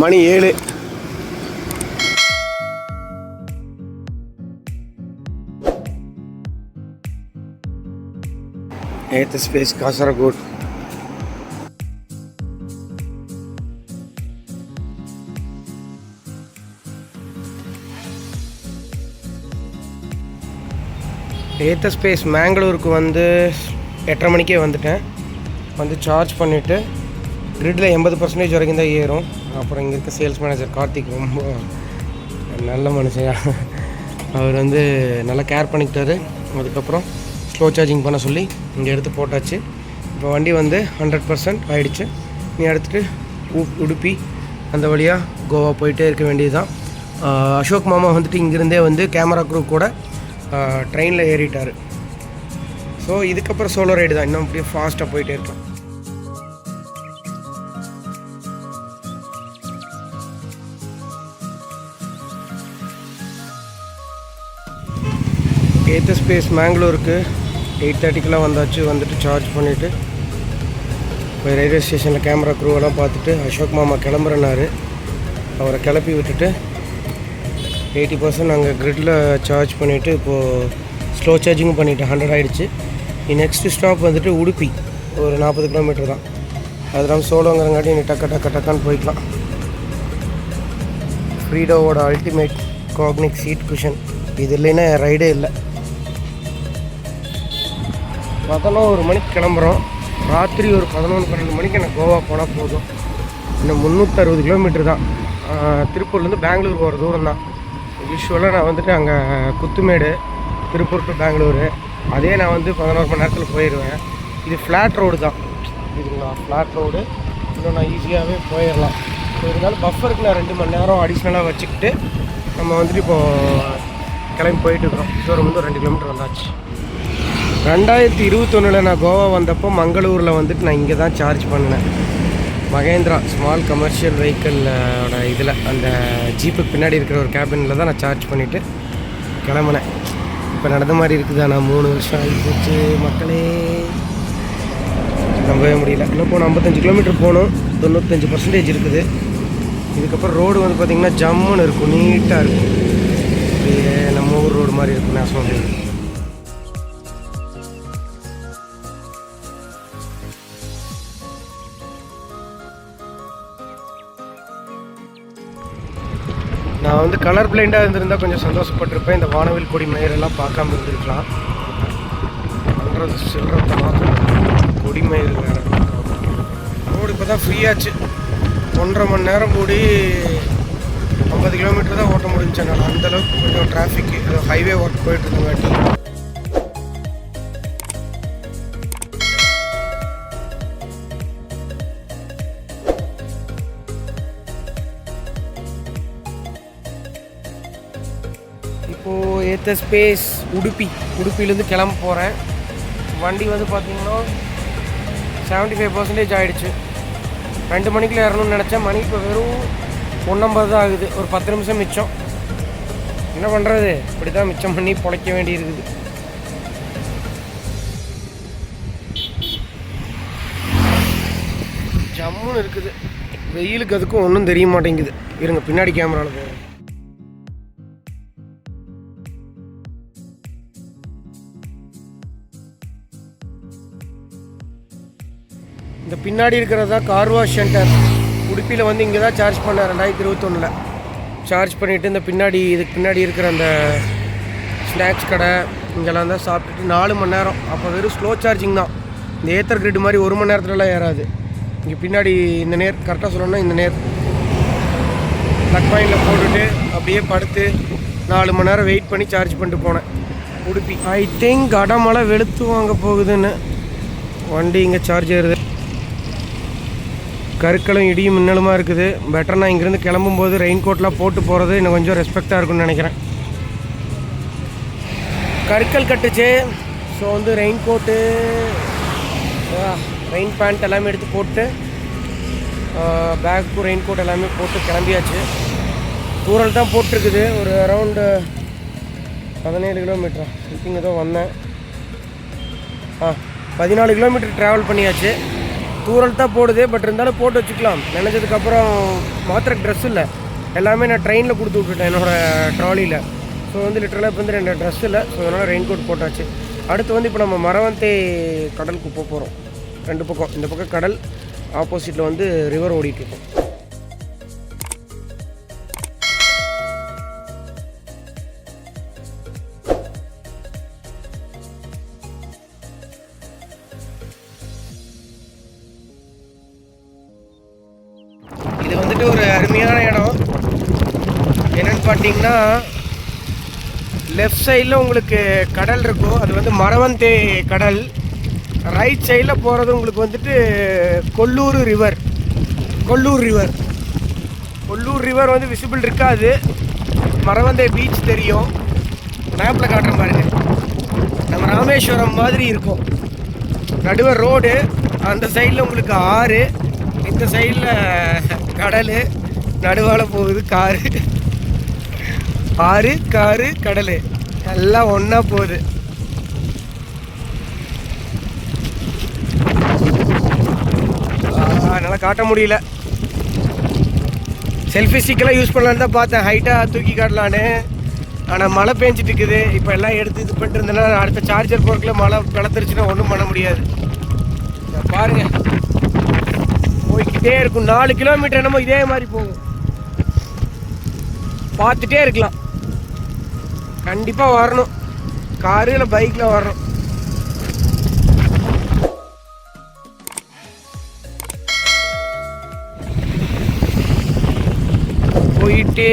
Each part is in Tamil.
மணி ஏழு. ஏத்த ஸ்பேஸ் காசரகோட். ஏத்த ஸ்பேஸ் மேங்களூருக்கு வந்து எட்டரை மணிக்கே வந்துட்டேன். வந்து சார்ஜ் பண்ணிவிட்டு கிரிட்டில் எண்பது பர்சன்டேஜ் வரைக்கும் தான் ஏறும். அப்புறம் இங்கே இருக்க சேல்ஸ் மேனேஜர் கார்த்திக் ரொம்ப நல்ல மனுஷன். அவர் வந்து நல்லா கேர் பண்ணிக்கிட்டாரு. அதுக்கப்புறம் ஸ்லோ சார்ஜிங் பண்ண சொல்லி இங்கே எடுத்து போட்டாச்சு. இப்போ வண்டி வந்து ஹண்ட்ரட் பர்சன்ட் ஆகிடுச்சு நீ எடுத்துகிட்டு உ- உடுப்பி அந்த வழியாக கோவா போயிட்டே இருக்க வேண்டியது தான் அசோக் மாமா வந்துட்டு இங்கேருந்தே வந்து கேமரா குரூ கூட ட்ரெயினில் ஏறிட்டார். ஸோ இதுக்கப்புறம் சோலோ ரைடு தான். இன்னும் அப்படியே ஃபாஸ்ட்டாக போயிட்டே இருக்கலாம் ஏத்த ஸ்பேஸ் மேங்களூருக்கு எயிட் தேர்ட்டிக்கெலாம் வந்தாச்சு வந்துட்டு சார்ஜ் பண்ணிவிட்டு போய் ரயில்வே ஸ்டேஷனில் கேமரா க்ரூவெல்லாம் பார்த்துட்டு அசோக் மாமா கிளம்புறனாரு அவரை கிளப்பி விட்டுட்டு எயிட்டி பர்சன்ட் நாங்கள் கிரிட்டில் சார்ஜ் பண்ணிவிட்டு இப்போது ஸ்லோ சார்ஜிங் பண்ணிவிட்டு ஹண்ட்ரட் ஆகிடுச்சு நெக்ஸ்ட்டு ஸ்டாப் வந்துட்டு உடுப்பி ஒரு நாற்பது கிலோமீட்டர் தான். அதெல்லாம் சோலோங்கிறங்காட்டி நீ டக்க டக்க டக்கான்னு போய்க்கலாம். ஃப்ரீடோவோட அல்டிமேட் காக்னிக் சீட் குஷன் இது இல்லைன்னா ரைடே இல்லை. பதினோரு மணிக்கு கிளம்புறோம். ராத்திரி ஒரு பதினொன்று பன்னெண்டு மணிக்கு எனக்கு கோவா போனால் போதும். இன்னும் முந்நூற்றறுபது கிலோமீட்டர் தான். திருப்பூர்லேருந்து பெங்களூர் போகிற தூரம் தான். யூஸ்வலாக நான் வந்துட்டு அங்கே குத்துமேடு திருப்பூர் டு பெங்களூரு. அதே நான் வந்து பதினோரு மணி நேரத்தில் போயிடுவேன் இது ஃப்ளாட் ரோடு தான். இதுங்களா? ஃப்ளாட் ரோடு இன்னும் நான் ஈஸியாகவே போயிடலாம் ஸோ இருந்தாலும் பஃபருக்கு நான் ரெண்டு மணி நேரம் அடிஷ்னலாக வச்சுக்கிட்டு நம்ம வந்துட்டு இப்போது கிளம்பி போயிட்டு இருக்கிறோம். தூரம் வந்து ரெண்டு கிலோமீட்டர் வந்தாச்சு. ரெண்டாயிரத்தி இருபத்தொன்னில் நான் கோவா வந்தப்போ மங்களூரில் வந்துட்டு நான் இங்கே தான் சார்ஜ் பண்ணினேன். மகேந்திரா ஸ்மால் கமர்ஷியல் வெஹிக்கிளோட இதில் அந்த ஜீப்புக்கு பின்னாடி இருக்கிற ஒரு கேபினில் தான் நான் சார்ஜ் பண்ணிவிட்டு கிளம்புனேன். இப்போ நடந்த மாதிரி இருக்குதா? நான் மூணு வருஷம் ஆகி போச்சு. மக்களே நம்பவே முடியல. இன்னும் போகணும் ஐம்பத்தஞ்சு கிலோமீட்டர் போகணும் தொண்ணூத்தஞ்சு பர்சன்டேஜ் இருக்குது. இதுக்கப்புறம் ரோடு வந்து பார்த்திங்கன்னா ஜம்முன்னு இருக்கும். நீட்டாக இருக்கும். அப்படியே நம்ம ஊர் ரோடு மாதிரி இருக்கும். நேஷனல் ஹைவே நான் வந்து கலர் பிளைண்டாக இருந்திருந்தால் கொஞ்சம் சந்தோஷப்பட்டிருப்பேன். இந்த வானவில் கொடி மயிரெல்லாம் பார்க்காம இருந்திருக்கலாம். பண்ணுறது சில்லறத்தை மாத்திரம் கொடி மயில் வேறு. ரோடு இப்போ தான் ஃப்ரீயாச்சு ஒன்றரை மணி நேரம் கூடி ஐம்பது கிலோமீட்டர் தான் ஓட்ட முடிஞ்சேன் நான் அந்தளவுக்கு கொஞ்சம் டிராஃபிக் ஹைவே ஒர்க் போயிட்டு இருந்தங்காட்டி அடுத்த ஸ்பேஸ் உடுப்பி. உடுப்பிலேருந்து கிளம்ப போகிறேன் வண்டி வந்து பார்த்தீங்கன்னா செவன்ட்டி ஃபைவ் பர்சன்டேஜ் ஆகிடுச்சு ரெண்டு மணிக்குள்ள ஏறணும்னு நினச்சேன். மணி இப்போ வெறும் ஒன்றம்பது தான் ஆகுது. ஒரு பத்து நிமிஷம் மிச்சம். என்ன பண்ணுறது இப்படி தான் மிச்சம் பண்ணி பொழைக்க வேண்டியிருக்குது. ஜம்முன்னு இருக்குது. வெயிலுக்கு அதுக்கும் ஒன்றும் தெரிய மாட்டேங்குது. இருங்க பின்னாடி கேமராவில் போகிறேன் இந்த பின்னாடி இருக்கிறது தான் கார் வாஷ் சென்டர் உடுப்பியில் வந்து இங்கே தான் சார்ஜ் பண்ணேன் ரெண்டாயிரத்தி இருபத்தொன்னில். சார்ஜ் பண்ணிவிட்டு இந்த பின்னாடி இதுக்கு பின்னாடி இருக்கிற அந்த ஸ்நாக்ஸ் கடை இங்கெல்லாம் தான் சாப்பிட்டுட்டு நாலு மணி நேரம். அப்போ வெறும் ஸ்லோ சார்ஜிங் தான். இந்த ஏத்தர் கிரிட் மாதிரி ஒரு மணி நேரத்துலலாம் ஏறாது. இங்கே பின்னாடி இந்த நேர் கரெக்டாக சொல்லணும்னா இந்த நேர். ப்ளக் பாயிண்டில் போட்டுட்டு அப்படியே படுத்து நாலு மணி நேரம் வெயிட் பண்ணி சார்ஜ் பண்ணிட்டு போனேன். உடுப்பி. ஐ திங்க் அடமலை வெளுத்து வாங்க போகுதுன்னு. வண்டி இங்கே சார்ஜ் ஏறுது. கருக்களும் இடியும் மின்னலுமா இருக்குது. பெட்டர் நான் இங்கேருந்து கிளம்பும்போது ரெயின் கோட்லாம் போட்டு போகிறது இன்னும் கொஞ்சம் ரெஸ்பெக்டாக இருக்கும்னு நினைக்கிறேன். கருக்கள் கட்டுச்சு. ஸோ வந்து ரெயின் கோட்டு ரெயின் பேண்ட் எல்லாமே எடுத்து போட்டு பேக்கு ரெயின் கோட் எல்லாமே போட்டு கிளம்பியாச்சு. தூரல் தான் போட்டிருக்குது. ஒரு அரவுண்டு பதினேழு கிலோமீட்டரா சம்திங் ஏதோ வந்தேன். ஆ பதினாலு கிலோமீட்டர் ட்ராவல் பண்ணியாச்சு. தூரல் தான் போடுது பட் இருந்தாலும் போட்டு வச்சுக்கலாம். நினைஞ்சதுக்கப்புறம் மாத்திர ட்ரெஸ் இல்லை. எல்லாமே நான் ட்ரெயினில் கொடுத்து விட்டுட்டேன் என்னோடய ட்ராலியில் ஸோ வந்து லிட்டரலாக இப்போ வந்து ரெண்டு ட்ரெஸ் இல்லை. ஸோ அதனால் ரெயின் கோட் போட்டாச்சு. அடுத்து வந்து இப்போ நம்ம மரவந்தே கடலுக்கு போக போகிறோம் ரெண்டு பக்கம். இந்த பக்கம் கடல் ஆப்போசிட்டில் வந்து ரிவர் ஓடிட்டு வந்துட்டு ஒரு அருமையான இடம். என்னன்னு பார்த்தீங்கன்னா லெஃப்ட் சைடில் உங்களுக்கு கடல் இருக்கும். அது வந்து மரவந்தே கடல். ரைட் சைடில் போகிறது உங்களுக்கு வந்துட்டு Kollur river Kollur river Kollur river வந்து விசிபிள் இருக்காது. மரவந்தே பீச் தெரியும். மேப்பில் காட்டுற பாருங்க. நம்ம ராமேஸ்வரம் மாதிரி இருக்கும். நடுவர் ரோடு அந்த சைடில் உங்களுக்கு ஆறு. இந்த சைடில் கடல் நடுவால் போகுது காரு. ஆறு காரு கடல். எல்லாம் ஒன்றா போகுது. அதனால் காட்ட முடியல. செல்ஃபி ஸ்டிக்கெல்லாம் யூஸ் பண்ணலான்னு தான் பார்த்தேன். ஹைட்டாக தூக்கி காட்டலான்னு. ஆனால் மழை பெஞ்சிட்டு இருக்குது இப்போ எல்லாம் எடுத்து இது பண்ணிட்டு இருந்தேன்னா அடுத்த சார்ஜர் போர்க்கில் மழை பிளத்துருச்சுன்னா ஒன்றும் பண்ண முடியாது. இதை பாருங்க இருக்கும். நாலு கிலோமீட்டர் என்னமோ இதே மாதிரி போகும். பார்த்துட்டே இருக்கலாம். கண்டிப்பாக வரணும். காரு இல்லை பைக்கில் வரணும். போயிட்டே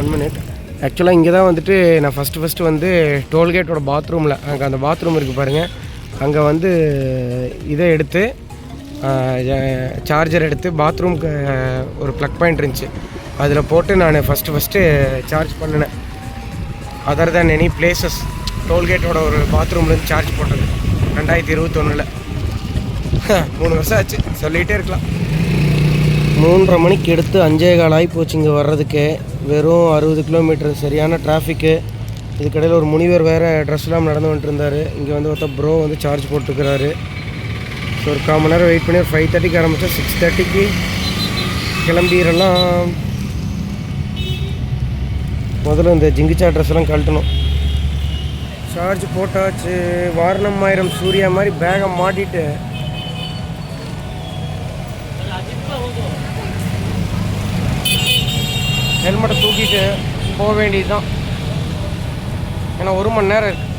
ஒன் மினிட் ஆக்சுவலாக இங்கே தான் வந்துட்டு நான் ஃபஸ்ட்டு ஃபஸ்ட்டு வந்து டோல்கேட்டோட பாத்ரூமில் அங்கே அந்த பாத்ரூம் இருக்குது பாருங்கள் அங்கே வந்து இதை எடுத்து சார்ஜர் எடுத்து பாத்ரூம்க்கு ஒரு ப்ளக் பாயிண்ட் இருந்துச்சு. அதில் போட்டு நான் ஃபஸ்ட்டு ஃபஸ்ட்டு சார்ஜ் பண்ணினேன். அதர் தேன் எனி பிளேசஸ் டோல்கேட்டோட ஒரு பாத்ரூம்லேருந்து சார்ஜ் போட்டது. ரெண்டாயிரத்தி இருபத்தொன்னில். மூணு வருஷம் ஆச்சு. சொல்லிகிட்டே இருக்கலாம். மூன்றரை மணிக்கு எடுத்து அஞ்சே கால் ஆகி போச்சு இங்கே வர்றதுக்கு. வெறும் அறுபது கிலோமீட்டர் சரியான டிராஃபிக்கு இதுக்கடையில் ஒரு முனிவர் வேறு ட்ரெஸ்லாம் நடந்து வந்துட்டு இருந்தார். இங்கே வந்து ஒருத்தர் ப்ரோ வந்து சார்ஜ் போட்டுக்கிறாரு ஸோ ஒரு கால் மணி நேரம் வெயிட் பண்ணி ஒரு ஃபைவ் தேர்ட்டிக்கு ஆரம்பித்தோம் சிக்ஸ் தேர்ட்டிக்கு கிளம்பிடலாம். முதல்ல இந்த ஜிங்கிச்சா ட்ரெஸ் எல்லாம் கழட்டணும். சார்ஜ் போட்டாச்சு. வாரணம் ஆயிரம் சூர்யா மாதிரி பேகை மாட்டிட்டு. ஹெல்மெட்டை தூக்கிட்டு போக வேண்டியது தான் ஏன்னா ஒரு மணி நேரம் இருக்குது